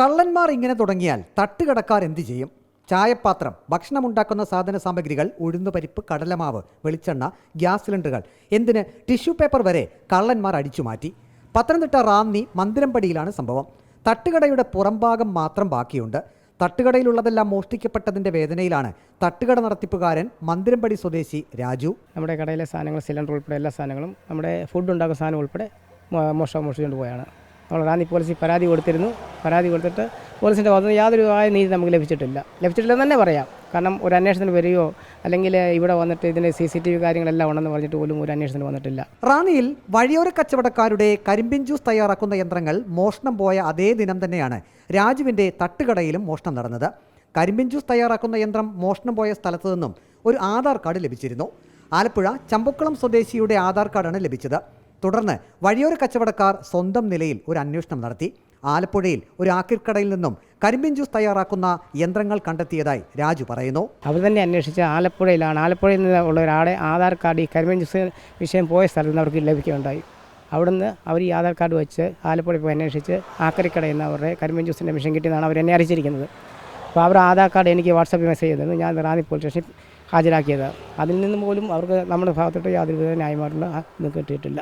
കള്ളന്മാർ ഇങ്ങനെ തുടങ്ങിയാൽ തട്ടുകടക്കാർ എന്തു ചെയ്യും? ചായപാത്രം ഭക്ഷണമുണ്ടാക്കുന്ന സാധന സാമഗ്രികൾ ഉഴുന്നുപരിപ്പ് കടലമാവ് വെളിച്ചെണ്ണ ഗ്യാസ് സിലിണ്ടറുകൾ. എന്തിന്? ടിഷ്യൂ പേപ്പർ വരെ കള്ളന്മാർ അടിച്ചു മാറ്റി. പത്തനംതിട്ട റാന്നി മന്ദിരംപടിയിലാണ് സംഭവം. തട്ടുകടയുടെ പുറംഭാഗം മാത്രം ബാക്കിയുണ്ട്. തട്ടുകടയിലുള്ളതെല്ലാം മോഷ്ടിക്കപ്പെട്ടതിന്റെ വേദനയിലാണ് തട്ടുകട നടത്തിപ്പുകാരൻ മന്ദിരംപടി സ്വദേശി രാജു. നമ്മുടെ കടയിലെ സാധനങ്ങൾ സിലിണ്ടർ ഉൾപ്പെടെ എല്ലാ സാധനങ്ങളും നമ്മുടെ ഫുഡ് ഉണ്ടാക്കുന്ന സാധനം ഉൾപ്പെടെ മോശം മോഷിച്ചുകൊണ്ട് പോയാണ്. നമ്മൾ റാന്നി പോലീസിൽ പരാതി കൊടുത്തിരുന്നു. പരാതി കൊടുത്തിട്ട് പോലീസിന്റെ വന്ന് യാതൊരു ആയ നീതി നമുക്ക് ലഭിച്ചിട്ടില്ല. ലഭിച്ചിട്ടില്ലെന്ന് തന്നെ പറയാം. കാരണം ഒരു അന്വേഷണത്തിന് വരികയോ അല്ലെങ്കിൽ ഇവിടെ വന്നിട്ട് ഇതിന്റെ സി സി ടി വി കാര്യങ്ങളെല്ലാം ഉണ്ടെന്ന് പറഞ്ഞിട്ട് പോലും ഒരു അന്വേഷണത്തിന് വന്നിട്ടില്ല. റാന്നിയിൽ വഴിയോര കച്ചവടക്കാരുടെ കരിമ്പിൻ ജ്യൂസ് തയ്യാറാക്കുന്ന യന്ത്രങ്ങൾ മോഷണം പോയ അതേ ദിനം തന്നെയാണ് രാജുവിന്റെ തട്ടുകടയിലും മോഷണം നടന്നത്. കരിമ്പിൻ ജ്യൂസ് തയ്യാറാക്കുന്ന യന്ത്രം മോഷണം പോയ സ്ഥലത്തു നിന്നും ഒരു ആധാർ കാർഡ് ലഭിച്ചിരുന്നു. ആലപ്പുഴ ചമ്പക്കുളം സ്വദേശിയുടെ ആധാർ കാർഡാണ് ലഭിച്ചത്. തുടർന്ന് വഴിയോര കച്ചവടക്കാർ സ്വന്തം നിലയിൽ ഒരു അന്വേഷണം നടത്തി. ആലപ്പുഴയിൽ ഒരു ആക്കിർക്കടയിൽ നിന്നും കരിമ്പിൻ ജ്യൂസ് തയ്യാറാക്കുന്ന യന്ത്രങ്ങൾ കണ്ടെത്തിയതായി രാജു പറയുന്നു. അവർ തന്നെ അന്വേഷിച്ച ആലപ്പുഴയിലാണ്. ആലപ്പുഴയിൽ നിന്ന് ഉള്ള ഒരാളെ ആധാർ കാർഡ് ഈ കരിമ്പിൻ ജ്യൂസ് വിഷയം പോയ സ്ഥലത്ത് നിന്ന് അവർക്ക് ലഭിക്കുകയുണ്ടായി. അവിടുന്ന് അവർ ഈ ആധാർ കാർഡ് വെച്ച് ആലപ്പുഴ പോയി അന്വേഷിച്ച് ആക്കരിക്കടയിൽ നിന്ന് അവരുടെ കരിമ്പിൻ ജ്യൂസിന്റെ മിഷൻ കിട്ടിയെന്നാണ് അവർ എന്നെ അറിയിച്ചിരിക്കുന്നത്. അപ്പോൾ അവർ ആധാർ കാർഡ് എനിക്ക് വാട്സപ്പിൽ മെസ്സേജ് ചെയ്തത് ഞാൻ റാന്നി പോലീസ് സ്റ്റേഷനിൽ ഹാജരാക്കിയത് അതിൽ നിന്ന് പോലും അവർക്ക് നമ്മുടെ ഭാഗത്തോട്ട് യാതൊരു ന്യായമായിട്ടുള്ള ഇത് കിട്ടിയിട്ടില്ല.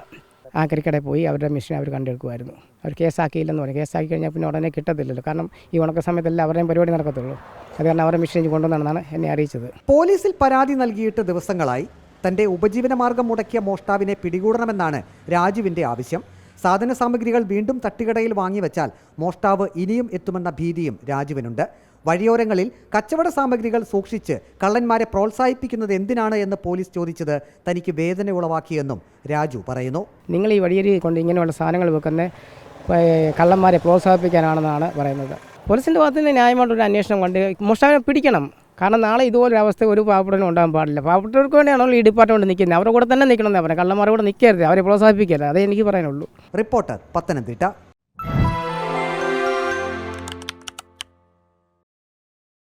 ആക്കരിക്കടയിൽ പോയി അവരുടെ മെഷീൻ അവർ കണ്ടെടുക്കുമായിരുന്നു. അവർ കേസാക്കിയില്ലെന്ന് പറഞ്ഞു. കേസാക്കി കഴിഞ്ഞാൽ പിന്നെ ഉടനെ കിട്ടത്തില്ലല്ലോ. കാരണം ഈ ഉണക്ക സമയത്തല്ല അവരുടെയും പരിപാടി നടക്കത്തുള്ളൂ. അത് കാരണം അവരുടെ മെഷീൻ കൊണ്ടുവന്നാണ് എന്നെ അറിയിച്ചത്. പോലീസിൽ പരാതി നൽകിയിട്ട് ദിവസങ്ങളായി തന്റെ ഉപജീവന മാർഗം മുടക്കിയ മോഷ്ടാവിനെ പിടികൂടണമെന്നാണ് രാജുവിന്റെ ആവശ്യം. സാധന സാമഗ്രികൾ വീണ്ടും തട്ടുകടയിൽ വാങ്ങിവെച്ചാൽ മോഷ്ടാവ് ഇനിയും എത്തുമെന്ന ഭീതിയും രാജുവിനുണ്ട്. വഴിയോരങ്ങളിൽ കച്ചവട സാമഗ്രികൾ സൂക്ഷിച്ച് കള്ളന്മാരെ പ്രോത്സാഹിപ്പിക്കുന്നത് എന്തിനാണ് എന്ന് പോലീസ് ചോദിച്ചത് തനിക്ക് വേദന ഉളവാക്കിയെന്നും രാജു പറയുന്നു. നിങ്ങൾ ഈ വഴിയരി കൊണ്ട് ഇങ്ങനെയുള്ള സാധനങ്ങൾ വെക്കുന്ന കള്ളന്മാരെ പ്രോത്സാഹിപ്പിക്കാനാണെന്നാണ് പറയുന്നത്. പോലീസിന്റെ ഭാഗത്ത് നിന്ന് ന്യായമായിട്ടൊരു അന്വേഷണം കൊണ്ട് മോഷ്ടാവിനെ പിടിക്കണം. കാരണം നാളെ ഇതുപോലൊരു അവസ്ഥ ഒരു പാവപ്പെട്ടവനും ഉണ്ടാകാൻ പാടില്ല. പാവപ്പെട്ടവർക്ക് വേണ്ടിയാണല്ലോ ഈ ഡിപ്പാർട്ട്മെന്റ് നിൽക്കുന്നത്. അവരുടെ കൂടെ തന്നെ നിൽക്കണം പറയുന്നത് കള്ളന്മാരുടെ കൂടെ നിൽക്കരുത്. അവരെ പ്രോത്സാഹിപ്പിക്കരുത്. അതേ എനിക്ക് പറയാനുള്ളൂ. റിപ്പോർട്ടർ പത്തനംതിട്ട.